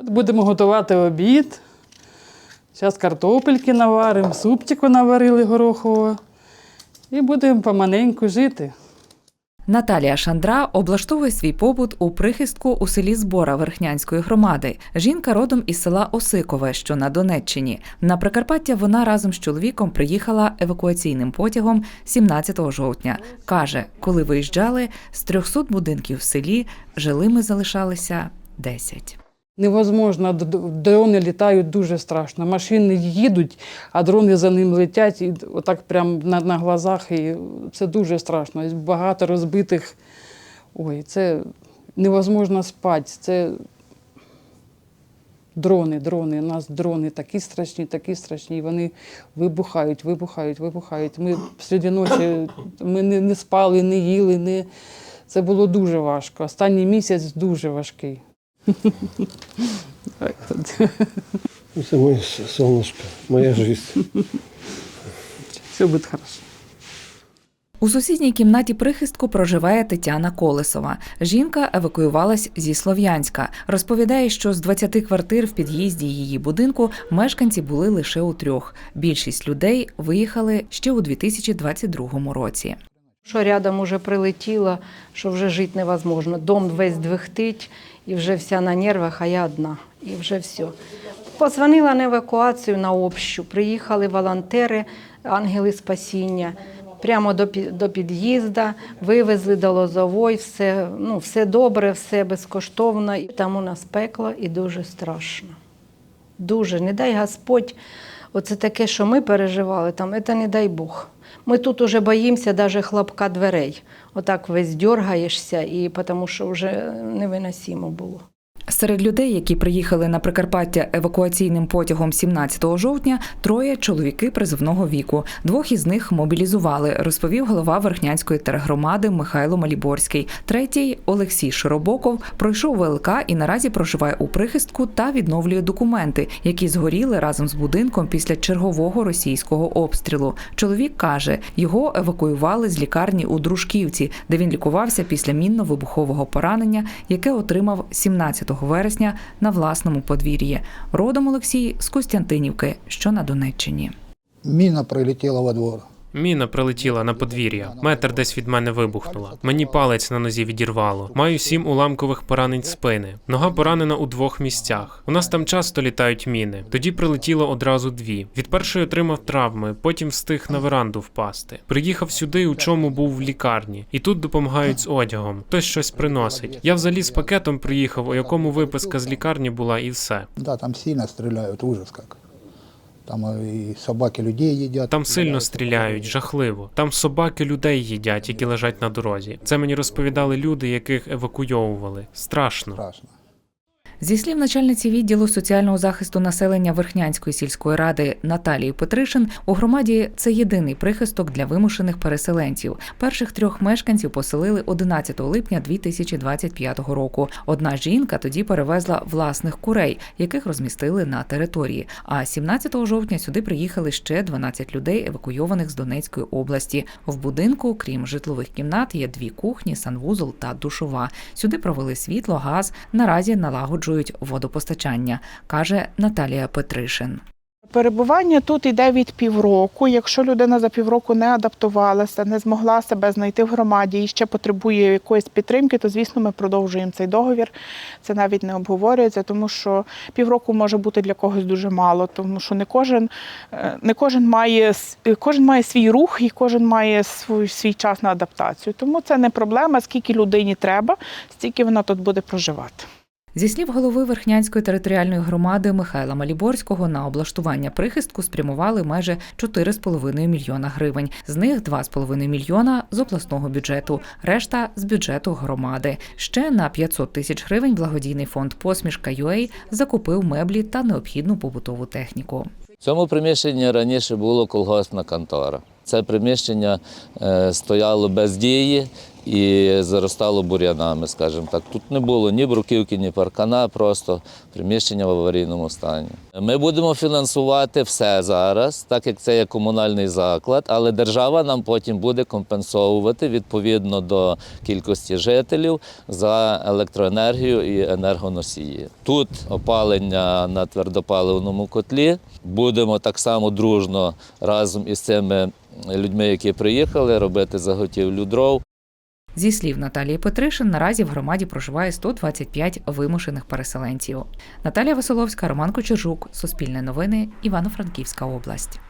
От будемо готувати обід. Зараз картопельки наваримо, супчику наварили горохового. І будемо поманеньку жити. Наталія Шандра облаштовує свій побут у прихистку у селі Збора Верхнянської громади. Жінка родом із села Осикове, що на Донеччині. На Прикарпаття вона разом з чоловіком приїхала евакуаційним потягом 17 жовтня. Каже, коли виїжджали, з 300 будинків в селі жилими залишалися 10. Невозможно, дрони літають дуже страшно. Машини їдуть, а дрони за ним летять і отак прямо на, на глазах. І це дуже страшно. Багато розбитих. Ой, це невозможно спати. Це дрони, дрони. У нас дрони такі страшні, такі страшні. Вони вибухають, вибухають, вибухають. Ми серед ночі ми не, не спали, не їли. Не... Це було дуже важко. Останній місяць дуже важкий. Це моє сонечко, моя життя. Все буде хорошо. У сусідній кімнаті прихистку проживає Тетяна Колесова. Жінка евакуювалась зі Слов'янська. Розповідає, що з 20 квартир в під'їзді її будинку мешканці були лише у трьох. Більшість людей виїхали ще у 2022 році. Що рядом уже прилетіло, що вже жити невозможно. Дом весь двихтить, і вже вся на нервах, а я одна. І вже все. Позвонила на евакуацію на общу. Приїхали волонтери, ангели спасіння. Прямо до, до під'їзду, вивезли до Лозової, все, ну, все добре, все безкоштовно. І Там у нас пекло і дуже страшно. Дуже, не дай Господь, оце таке, що ми переживали, там, це не дай Бог. Ми тут уже боїмося навіть хлопка дверей. Отак весь дергаєшся, і тому що вже невиносимо було. Серед людей, які приїхали на Прикарпаття евакуаційним потягом 17 жовтня, троє чоловіки призовного віку. Двох із них мобілізували, розповів голова Верхнянської тергромади Михайло Маліборський. Третій Олексій Широбоков пройшов ВЛК і наразі проживає у прихистку та відновлює документи, які згоріли разом з будинком після чергового російського обстрілу. Чоловік каже, його евакуювали з лікарні у Дружківці, де він лікувався після мінно-вибухового поранення, яке отримав 17 вересня на власному подвір'ї. Родом Олексій з Костянтинівки, що на Донеччині. Міна прилетіла во двор. Міна прилетіла на подвір'я. Метр десь від мене вибухнула. Мені палець на нозі відірвало. Маю сім уламкових поранень спини. Нога поранена у двох місцях. У нас там часто літають міни. Тоді прилетіло одразу дві. Від першої отримав травми, потім встиг на веранду впасти. Приїхав сюди, у чому був в лікарні, і тут допомагають з одягом. Хтось щось приносить. Я взагалі з пакетом приїхав, у якому виписка з лікарні була, і все. Да, там сильно стріляють, ужас як. Там і собаки людей їдять. Там сильно стріляють, жахливо. Там собаки людей їдять, які лежать на дорозі. Це мені розповідали люди, яких евакуйовували. Страшно. Страшно. Зі слів начальниці відділу соціального захисту населення Верхнянської сільської ради Наталії Петришин, у громаді це єдиний прихисток для вимушених переселенців. Перших трьох мешканців поселили 11 липня 2025 року. Одна жінка тоді перевезла власних курей, яких розмістили на території. А 17 жовтня сюди приїхали ще 12 людей, евакуйованих з Донецької області. В будинку, крім житлових кімнат, є дві кухні, санвузол та душова. Сюди провели світло, газ. Наразі налагоджують водопостачання, каже Наталія Петришин. Перебування тут йде від півроку. Якщо людина за півроку не адаптувалася, не змогла себе знайти в громаді і ще потребує якоїсь підтримки, то звісно ми продовжуємо цей договір. Це навіть не обговорюється, тому що півроку може бути для когось дуже мало, тому що не кожен, е, не кожен має кожен має свій рух і кожен має свій, свій час на адаптацію. Тому це не проблема, скільки людині треба, стільки вона тут буде проживати. Зі слів голови Верхнянської територіальної громади Михайла Маліборського на облаштування прихистку спрямували майже 4,5 мільйона гривень. З них 2,5 мільйона з обласного бюджету, решта з бюджету громади. Ще на 500 тисяч гривень благодійний фонд Посмішка UA закупив меблі та необхідну побутову техніку. В цьому приміщенні раніше було колгоспна контора. Це приміщення е, стояло без дії, і заростало бур'янами, скажімо так. Тут не було ні бруківки, ні паркана, просто приміщення в аварійному стані. Ми будемо фінансувати все зараз, так як це є комунальний заклад, але держава нам потім буде компенсовувати відповідно до кількості жителів за електроенергію і енергоносії. Тут опалення на твердопаливному котлі. Будемо так само дружно разом із цими людьми, які приїхали, робити заготівлю дров. Зі слів Наталії Петришин, наразі в громаді проживає 125 вимушених переселенців. Наталія Веселовська, Роман Кочержук, Суспільне новини, Івано-Франківська область.